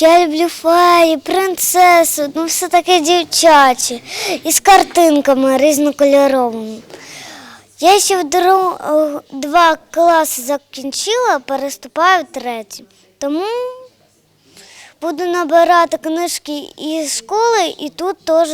Я люблю феї, принцесу, ну все таке дівчаче. І з картинками різнокольоровими. Я ще в два класи закінчила, переступаю в третій. Тому буду набирати книжки із школи і тут теж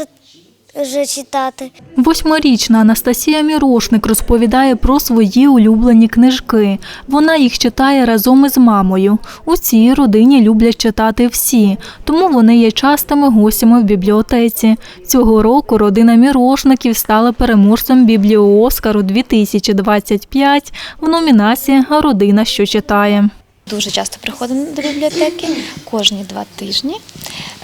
вже читати. Восьмирічна Анастасія Мірошник розповідає про свої улюблені книжки. Вона їх читає разом із мамою. У цій родині люблять читати всі, тому вони є частими гостями в бібліотеці. Цього року родина Мірошників стала переможцем бібліооскару 2025 в номінації Родина, що читає. Дуже часто приходимо до бібліотеки кожні два тижні.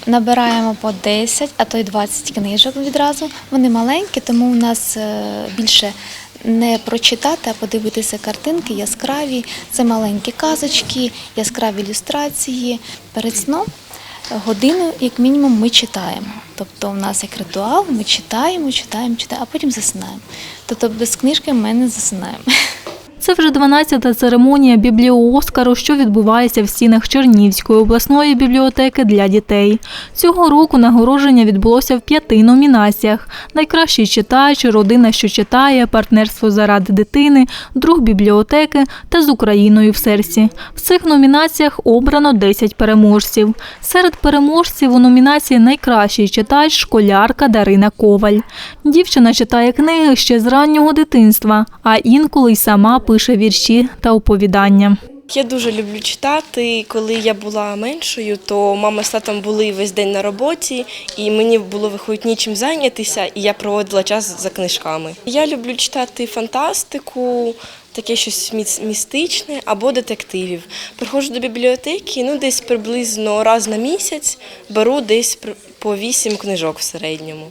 Набираємо по 10, а то й 20 книжок відразу. Вони маленькі, тому у нас е, більше не прочитати, а подивитися картинки яскраві. Це маленькі казочки, яскраві ілюстрації. Перед сном годину, як мінімум, ми читаємо. Тобто у нас як ритуал, ми читаємо, читаємо, читаємо, а потім засинаємо. Тобто без книжки ми не засинаємо. Це вже 12-та церемонія бібліооскару, що відбувається в стінах Чернівської обласної бібліотеки для дітей. Цього року нагородження відбулося в п'яти номінаціях: найкращий читач, родина, що читає, партнерство заради дитини, друг бібліотеки та з Україною в серці. В цих номінаціях обрано 10 переможців. Серед переможців у номінації Найкращий читач школярка Дарина Коваль. Дівчина читає книги ще з раннього дитинства, а інколи й сама пише вірші та оповідання. Я дуже люблю читати. І Коли я була меншою, то мама з татом були весь день на роботі, і мені було виходить нічим зайнятися, і я проводила час за книжками. Я люблю читати фантастику, таке щось містичне або детективів. Приходжу до бібліотеки, ну десь приблизно раз на місяць беру десь по вісім книжок в середньому.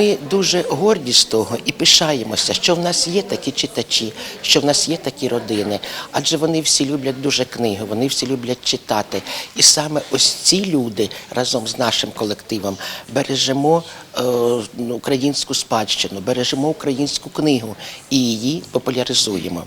Ми дуже горді з того і пишаємося, що в нас є такі читачі, що в нас є такі родини. Адже вони всі люблять дуже книги, вони всі люблять читати. І саме ось ці люди разом з нашим колективом бережемо е, ну, українську спадщину, бережемо українську книгу і її популяризуємо.